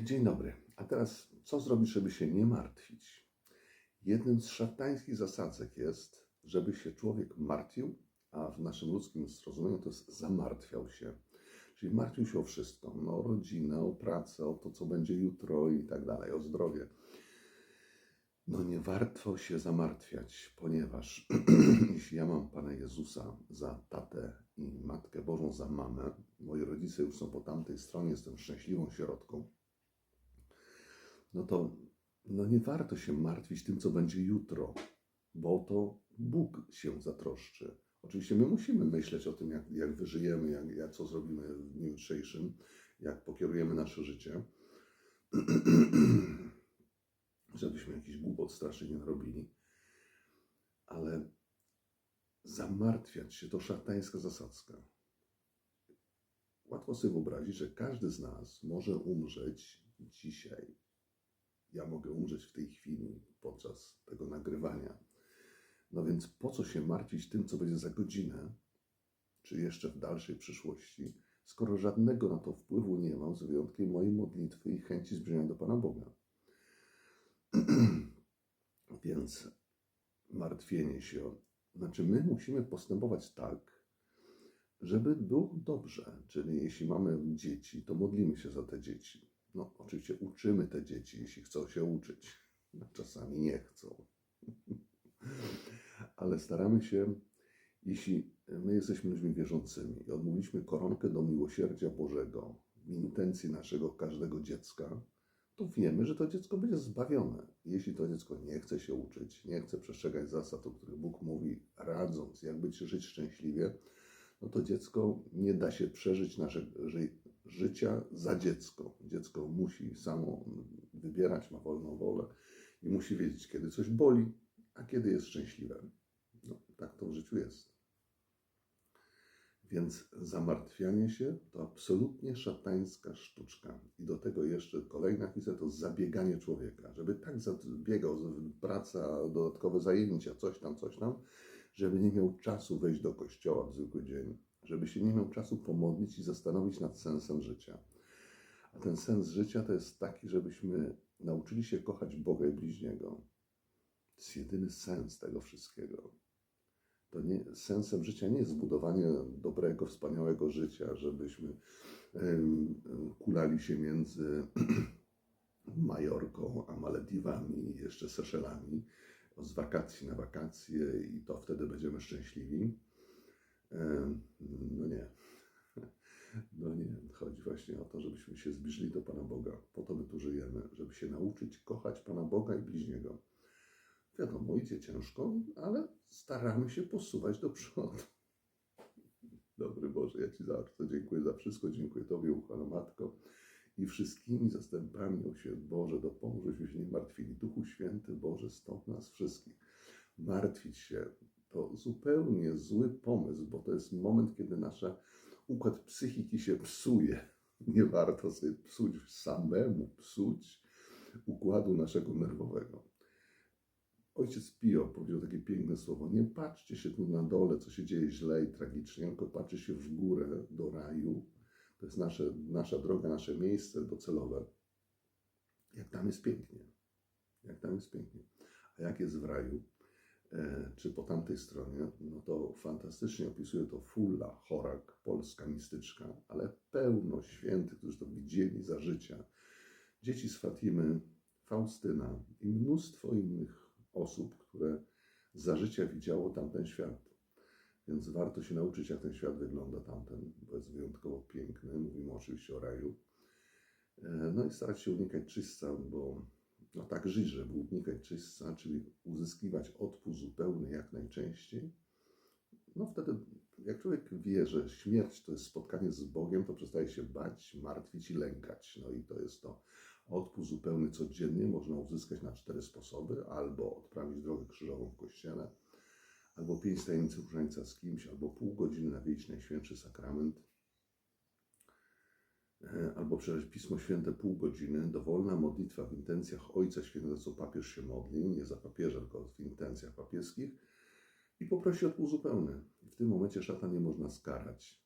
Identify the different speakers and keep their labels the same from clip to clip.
Speaker 1: Dzień dobry. A teraz co zrobić, żeby się nie martwić? Jednym z szatańskich zasadzek jest, żeby się człowiek martwił, a w naszym ludzkim zrozumieniu to jest zamartwiał się. Czyli martwił się o wszystko, no, o rodzinę, o pracę, o to, co będzie jutro i tak dalej, o zdrowie. No nie warto się zamartwiać, ponieważ jeśli ja mam Pana Jezusa za tatę i Matkę Bożą za mamę, moi rodzice już są po tamtej stronie, jestem szczęśliwą środką, no to no nie warto się martwić tym, co będzie jutro, bo to Bóg się zatroszczy. Oczywiście my musimy myśleć o tym, jak, jak wyżyjemy, jak, jak, co zrobimy w dniu jutrzejszym, jak pokierujemy nasze życie, żebyśmy jakiś głupot strasznie nie narobili. Ale zamartwiać się to szatańska zasadzka. Łatwo sobie wyobrazić, że każdy z nas może umrzeć dzisiaj ja mogę umrzeć w tej chwili podczas tego nagrywania. No więc po co się martwić tym, co będzie za godzinę, czy jeszcze w dalszej przyszłości, skoro żadnego na to wpływu nie mam, z wyjątkiem mojej modlitwy i chęci zbliżenia do Pana Boga. więc martwienie się, znaczy my musimy postępować tak, żeby było dobrze. Czyli jeśli mamy dzieci, to modlimy się za te dzieci no, oczywiście uczymy te dzieci, jeśli chcą się uczyć. Czasami nie chcą. Ale staramy się, jeśli my jesteśmy ludźmi wierzącymi i odmówiliśmy koronkę do miłosierdzia Bożego w intencji naszego każdego dziecka, to wiemy, że to dziecko będzie zbawione. Jeśli to dziecko nie chce się uczyć, nie chce przestrzegać zasad, o których Bóg mówi, radząc, jak być żyć szczęśliwie, no to dziecko nie da się przeżyć naszego, życia za dziecko. Dziecko musi samo wybierać, ma wolną wolę i musi wiedzieć, kiedy coś boli, a kiedy jest szczęśliwe. No, tak to w życiu jest. Więc zamartwianie się to absolutnie szatańska sztuczka. I do tego jeszcze kolejna kwestia to zabieganie człowieka. Żeby tak zabiegał, praca, dodatkowe zajęcia, coś tam, coś tam, żeby nie miał czasu wejść do kościoła w zwykły dzień, żeby się nie miał czasu pomodlić i zastanowić nad sensem życia. A ten sens życia to jest taki, żebyśmy nauczyli się kochać Boga i bliźniego. To jest jedyny sens tego wszystkiego. To nie, sensem życia nie jest zbudowanie dobrego, wspaniałego życia, żebyśmy kulali się między Majorką a Malediwami jeszcze Seszelami z wakacji na wakacje i to wtedy będziemy szczęśliwi no nie. No nie. Chodzi właśnie o to, żebyśmy się zbliżyli do Pana Boga. Po to my tu żyjemy, żeby się nauczyć kochać Pana Boga i bliźniego. Wiadomo, idzie ciężko, ale staramy się posuwać do przodu. Dobry Boże, ja Ci bardzo dziękuję za wszystko. Dziękuję Tobie, ukochana Matko i wszystkimi zastępami o świat Boże, dopomóż, żebyśmy się nie martwili. Duchu Święty, Boże, stąd nas wszystkich. Martwić się, to zupełnie zły pomysł, bo to jest moment, kiedy nasz układ psychiki się psuje. Nie warto sobie psuć samemu, psuć układu naszego nerwowego. Ojciec Pio powiedział takie piękne słowo: Nie patrzcie się tu na dole, co się dzieje źle i tragicznie, tylko patrzcie się w górę do raju. To jest nasze, nasza droga, nasze miejsce docelowe. Jak tam jest pięknie. Jak tam jest pięknie. A jak jest w raju? Czy po tamtej stronie, no to fantastycznie opisuje to Fulla, Chorak, polska mistyczka, ale pełno świętych, którzy to widzieli za życia. Dzieci z Fatimy, Faustyna i mnóstwo innych osób, które za życia widziało tamten świat. Więc warto się nauczyć, jak ten świat wygląda tamten, bo jest wyjątkowo piękny. Mówimy oczywiście o raju. E, no i starać się unikać czysta, bo no tak żyć, żeby unikać czyśćca, czyli uzyskiwać odpust zupełny jak najczęściej, no wtedy jak człowiek wie, że śmierć to jest spotkanie z Bogiem, to przestaje się bać, martwić i lękać. No i to jest to. Odpust zupełny codziennie można uzyskać na cztery sposoby, albo odprawić drogę krzyżową w kościele, albo pięć tajemnic różańca z kimś, albo pół godziny na Najświętszy Sakrament, albo przeczytać Pismo Święte pół godziny, dowolna modlitwa w intencjach Ojca Świętego, co papież się modli, nie za papieża, tylko w intencjach papieskich i poprosi o zupełny. W tym momencie szata nie można skarać.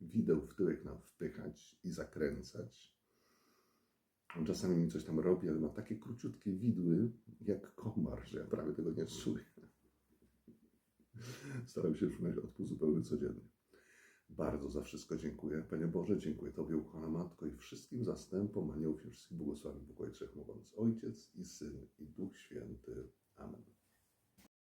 Speaker 1: Wideł w tyłek nam wpychać i zakręcać. On czasami mi coś tam robi, ale ma takie króciutkie widły, jak komar, że ja prawie tego nie czuję. Staram się trzymać odpust zupełnie codziennie. Bardzo za wszystko dziękuję. Panie Boże, dziękuję Tobie, ukochana Matko, i wszystkim zastępom aniołów i wszystkich błogosławień pokoju Trzech Mówiąc Ojciec i Syn i Duch Święty. Amen.